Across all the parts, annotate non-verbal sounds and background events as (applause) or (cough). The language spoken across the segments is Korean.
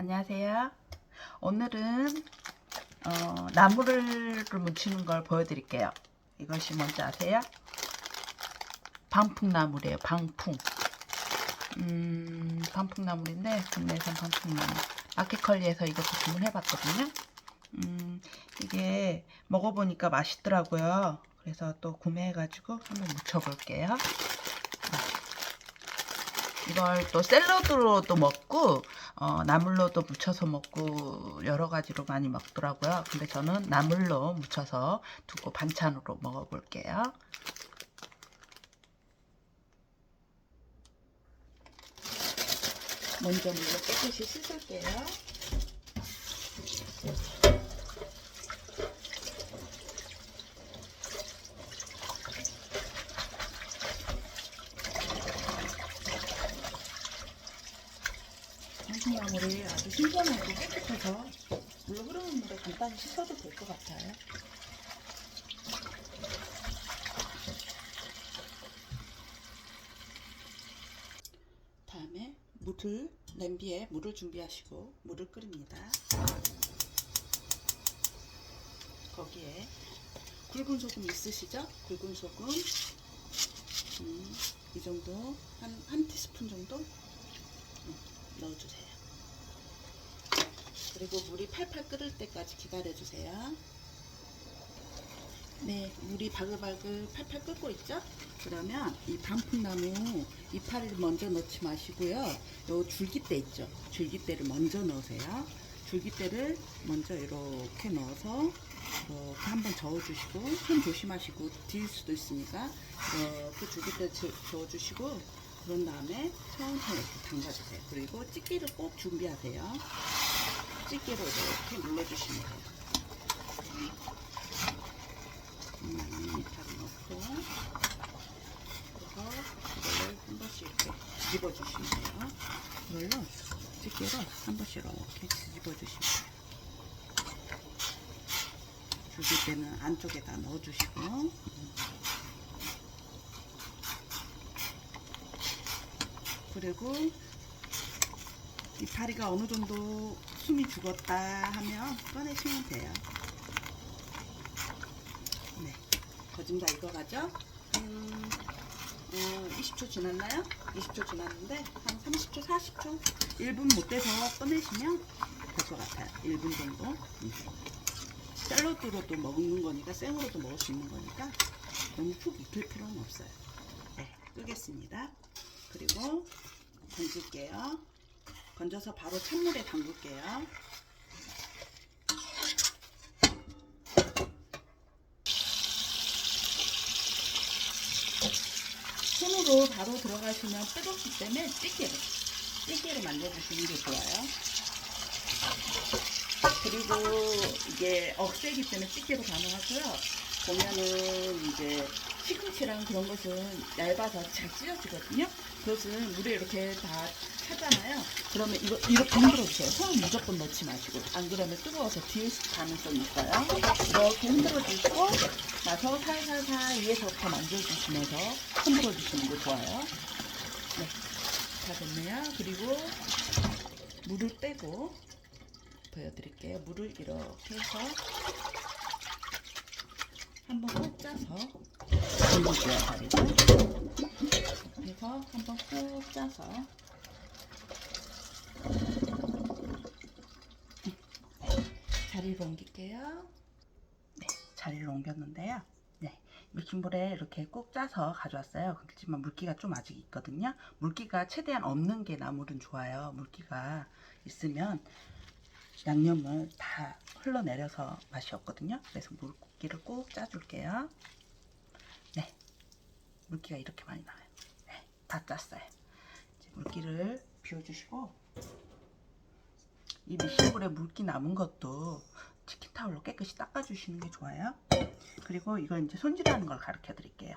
안녕하세요. 오늘은 어, 나무를 묻히는 걸 보여드릴게요. 이것이 뭔지 아세요? 방풍나물이에요. 방풍. 음, 방풍나물인데 국내산 방풍나물. 마켓컬리에서 이것도 주문해봤거든요. 음, 이게 먹어보니까 맛있더라고요. 그래서 또 구매해가지고 한번 묻혀볼게요. 이걸 또 샐러드로도 먹고 어, 나물로도 무쳐서 먹고 여러 가지로 많이 먹더라고요. 근데 저는 나물로 무쳐서 두고 반찬으로 먹어볼게요. 먼저 물로 깨끗이 씻을게요. 방풍나물이 아주 신선하고 깨끗해서 물에 간단히 씻어도 될 것 같아요. 다음에 물을 냄비에 물을 준비하시고 물을 끓입니다. 거기에 굵은 소금 있으시죠? 굵은 소금 음, 이 정도 한, 한 티스푼 정도 음, 넣어주세요. 그리고 물이 팔팔 끓을 때까지 기다려주세요. 네, 물이 바글바글 팔팔 끓고 있죠? 그러면 이 방풍나무 이파리를 먼저 넣지 마시고요. 요 줄기대 있죠? 줄기대를 먼저 넣으세요. 줄기대를 먼저 이렇게 넣어서 이렇게 한번 저어주시고 손 조심하시고 뒤일 수도 있으니까 이렇게 줄기대 저- 저어주시고 그런 다음에 천천히 이렇게 담가주세요. 그리고 찌개를 꼭 준비하세요. 찌개로 이렇게 눌러주시면 돼요. 음, 이파리 넣고 그래서 이걸 한 번씩 이렇게 뒤집어 주시면 돼요. 이걸로 집게로 한 번씩 이렇게 뒤집어 주시면 돼요. 줄기 때는 안쪽에다 넣어주시고 음. 그리고 이파리가 어느 정도 숨이 죽었다 하면 꺼내시면 돼요. 네, 거진 다 익어가죠? 음, 어, 20초 지났나요? 20초 지났는데 한 30초, 40초, 1분 못 돼서 꺼내시면 될 것 같아요. 1분 정도. 음. 샐러드로도 먹는 거니까 생으로도 먹을 수 있는 거니까 너무 푹 익힐 필요는 없어요. 네, 끄겠습니다. 그리고 건질게요. 건져서 바로 찬물에 담글게요. 손으로 바로 들어가시면 뜨겁기 때문에 찌개로 찌개로 만들어주시는 게 좋아요. 그리고 이게 억세기 때문에 찌개로 가능하고요. 보면은 이제 시금치랑 그런 것은 얇아서 잘 찢어지거든요. 그것은 물에 이렇게 다 차잖아요. 그러면 이거 이렇게 흔들어 주세요. 손을 무조건 넣지 마시고 안 그러면 뜨거워서 뒤에 가능성이 있어요. 이렇게 흔들어 주시고 나서 살살살 위에서부터 만져 주시면서 흔들어 주시는 게 좋아요. 네, 다 됐네요. 그리고 물을 빼고 보여드릴게요. 물을 이렇게 해서 한번 꼭 짜서 올려줘요, 다리 를. 해서 한번 꼭 짜서 자리를 옮길게요. 네, 자리를 옮겼는데요. 네, 밀키물에 이렇게 꼭 짜서 가져왔어요. 그렇지만 물기가 좀 아직 있거든요. 물기가 최대한 없는 게 나물은 좋아요. 물기가 있으면 양념을 다 흘러내려서 맛이 없거든요. 그래서 물기를 꼭 짜줄게요. 네, 물기가 이렇게 많이 나와요. 네, 다 짰어요. 물기를 비워주시고 이 미싱볼에 물기 남은 것도 치킨 타올로 깨끗이 닦아주시는 게 좋아요. 그리고 이걸 이제 손질하는 걸 가르쳐 드릴게요.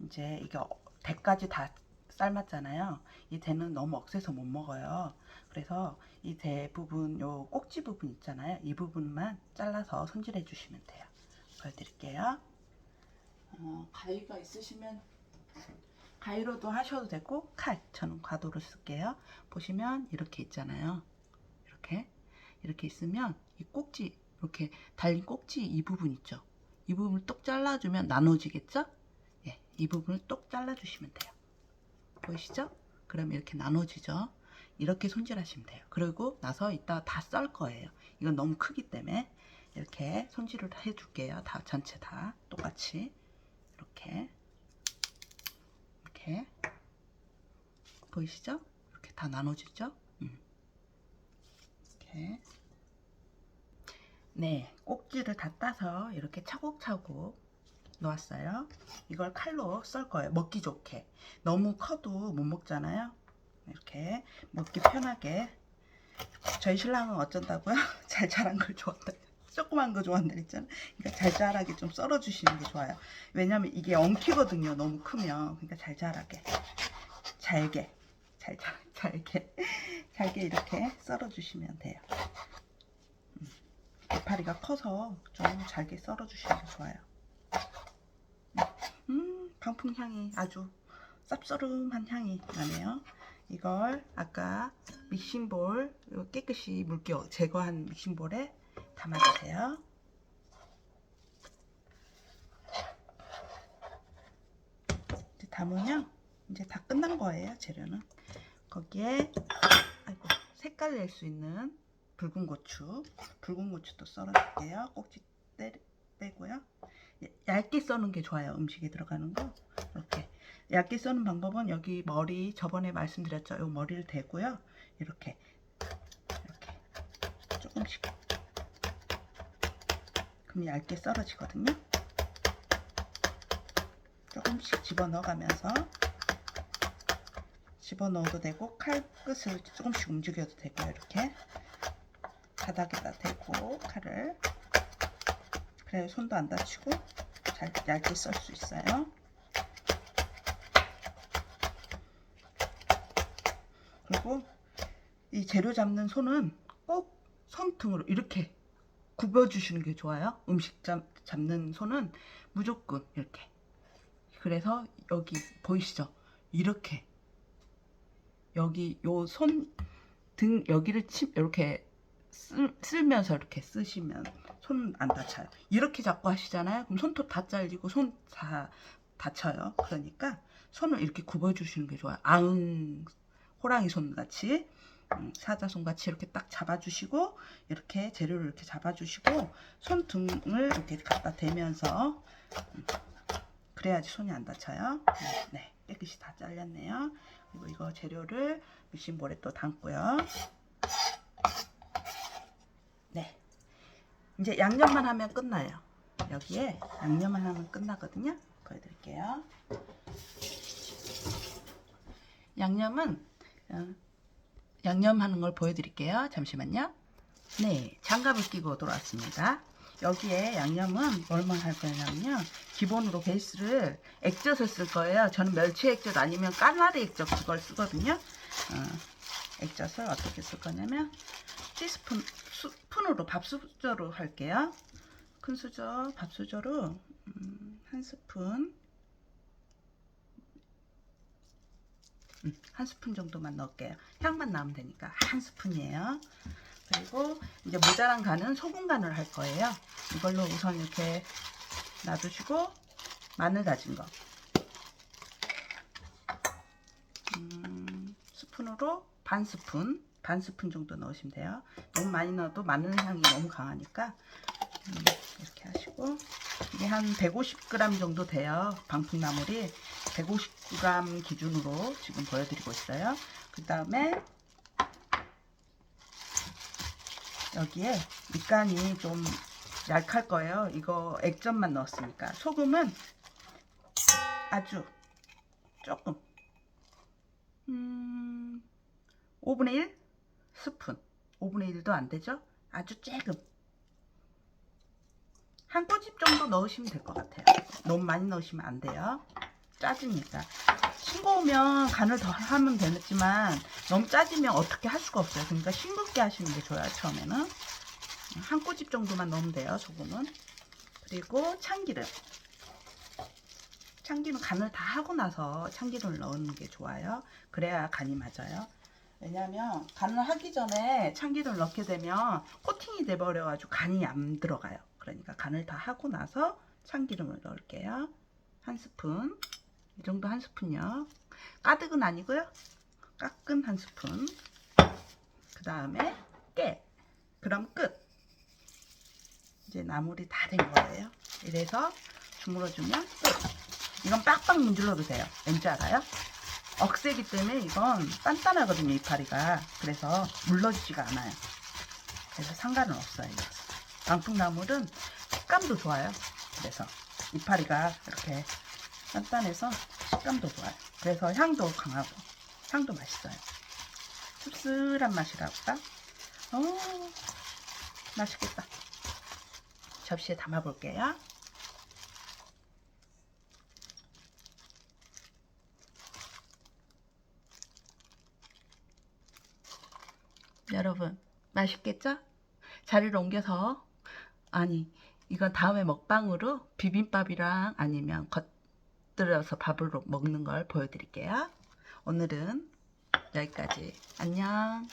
이제 이게 어- 대까지 다 삶았잖아요. 이 대는 너무 억세서 못 먹어요. 그래서 이 대 부분, 요 꼭지 부분 있잖아요. 이 부분만 잘라서 손질해 주시면 돼요. 보여드릴게요. 어, 가위가 있으시면 가위로도 하셔도 되고 칼, 저는 과도로 쓸게요. 보시면 이렇게 있잖아요. 이렇게 이렇게 있으면 이 꼭지 이렇게 달린 꼭지 이 부분 있죠. 이 부분을 똑 잘라주면 나눠지겠죠? 예, 이 부분을 똑 잘라주시면 돼요. 보이시죠? 그러면 이렇게 나눠지죠. 이렇게 손질하시면 돼요. 그리고 나서 이따 다 썰 거예요. 이건 너무 크기 때문에 이렇게 손질을 해 줄게요. 다 전체 다 똑같이 이렇게 이렇게 보이시죠? 이렇게 다 나눠지죠? 음. 이렇게 네 꼭지를 다 따서 이렇게 차곡차곡 놓았어요. 이걸 칼로 썰 거예요. 먹기 좋게. 너무 커도 못 먹잖아요. 이렇게 먹기 편하게. 저희 신랑은 어쩐다고요? (laughs) 잘 자란 걸 좋아한다. 조그만 거 좋아한다 했잖아. 그러니까 잘 자라게 좀 썰어 주시는 게 좋아요. 왜냐면 이게 엉키거든요. 너무 크면. 그러니까 잘 자라게. 잘게. 잘 자, 잘게. 잘게 이렇게 썰어 주시면 돼요. 음, 이파리가 커서 좀 잘게 썰어 주시는 게 좋아요. 음, 방풍 향이 아주 쌉싸름한 향이 나네요. 이걸 아까 믹싱볼 깨끗이 물기 제거한 믹싱볼에 담아주세요. 이제 담으면 이제 다 끝난 거예요. 재료는 거기에 아이고 색깔 낼 수 있는 붉은 고추, 붉은 고추도 썰어줄게요. 꼭지 떼, 빼고요. 얇게 써는 게 좋아요. 음식에 들어가는 거 이렇게 얇게 써는 방법은 여기 머리 저번에 말씀드렸죠. 이 머리를 대고요. 이렇게 이렇게 조금씩 그럼 얇게 썰어지거든요. 조금씩 집어 넣어가면서 집어 넣어도 되고 칼 끝을 조금씩 움직여도 되고요. 이렇게 바닥에다 대고 칼을 그래야 손도 안 다치고 잘 얇게 썰 수 있어요. 그리고 이 재료 잡는 손은 꼭 손등으로 이렇게 굽어주시는 게 좋아요. 음식 잡, 잡는 손은 무조건 이렇게. 그래서 여기 보이시죠? 이렇게 여기 요 손 등 여기를 치, 이렇게 쓸, 쓸면서 이렇게 쓰시면 손 안 다쳐요. 이렇게 잡고 하시잖아요. 그럼 손톱 다 잘리고 손 다 다쳐요. 그러니까 손을 이렇게 굽어주시는 게 좋아요. 앙 호랑이 손 같이 음, 사자손 같이 이렇게 딱 잡아주시고 이렇게 재료를 이렇게 잡아주시고 손 등을 이렇게 갖다 대면서 음, 그래야지 손이 안 다쳐요. 음, 네, 깨끗이 다 잘렸네요. 그리고 이거 재료를 미싱볼에 또 담고요. 네, 이제 양념만 하면 끝나요. 여기에 양념만 하면 끝나거든요. 보여드릴게요. 양념은 어, 양념하는 걸 보여드릴게요. 잠시만요. 네, 장갑을 끼고 돌아왔습니다. 여기에 양념은 뭘만 할 거냐면요. 기본으로 베이스를 액젓을 쓸 거예요. 저는 멸치 액젓 아니면 까나리 액젓 그걸 쓰거든요. 어, 액젓을 어떻게 쓸 거냐면 티스푼 스푼으로 밥수저로 할게요. 큰 수저 밥수저로 음, 한 스푼 한 스푼 정도만 넣을게요. 향만 나면 되니까 한 스푼이에요. 그리고 이제 모자란 간은 소금 간을 할 거예요. 이걸로 우선 이렇게 놔두시고 마늘 다진 거 음, 스푼으로 반 스푼 반 스푼 정도 넣으시면 돼요. 너무 많이 넣어도 마늘 향이 너무 강하니까 음, 이렇게 하시고 이게 한 150g 정도 돼요. 방풍나물이 150g 기준으로 지금 보여드리고 있어요. 그 다음에 여기에 밑간이 좀 약할 거예요. 이거 액젓만 넣었으니까. 소금은 아주 조금 음, 5분의 1 스푼 5분의 1도 안 되죠? 아주 조금 한 꼬집 정도 넣으시면 될 것 같아요. 너무 많이 넣으시면 안 돼요. 짜지니까. 싱거우면 간을 더 하면 되겠지만 너무 짜지면 어떻게 할 수가 없어요. 그러니까 싱겁게 하시는 게 좋아요. 처음에는 한 꼬집 정도만 넣으면 돼요. 소금은. 그리고 참기름. 참기름 간을 다 하고 나서 참기름을 넣는 게 좋아요. 그래야 간이 맞아요. 왜냐면 간을 하기 전에 참기름을 넣게 되면 코팅이 돼버려가지고 간이 안 들어가요. 그러니까 간을 다 하고 나서 참기름을 넣을게요. 한 스푼. 이 정도 한 스푼요. 가득은 아니고요. 깎은 한 스푼. 그 다음에 깨. 그럼 끝. 이제 나물이 다 된 거예요. 이래서 주물러주면 끝. 이건 빡빡 문질러도 돼요. 왠지 알아요? 억세기 때문에 이건 단단하거든요, 이파리가. 그래서 물러지지가 않아요. 그래서 상관은 없어요. 방풍나물은 식감도 좋아요. 그래서 이파리가 이렇게 단단해서 식감도 좋아요. 그래서 향도 강하고 향도 맛있어요. 씁쓸한 맛이랄까? 어, 맛있겠다. 접시에 담아볼게요. 여러분 맛있겠죠? 자리를 옮겨서 아니 이건 다음에 먹방으로 비빔밥이랑 아니면 겉 들여서 밥을 먹는 걸 보여드릴게요. 오늘은 여기까지 안녕.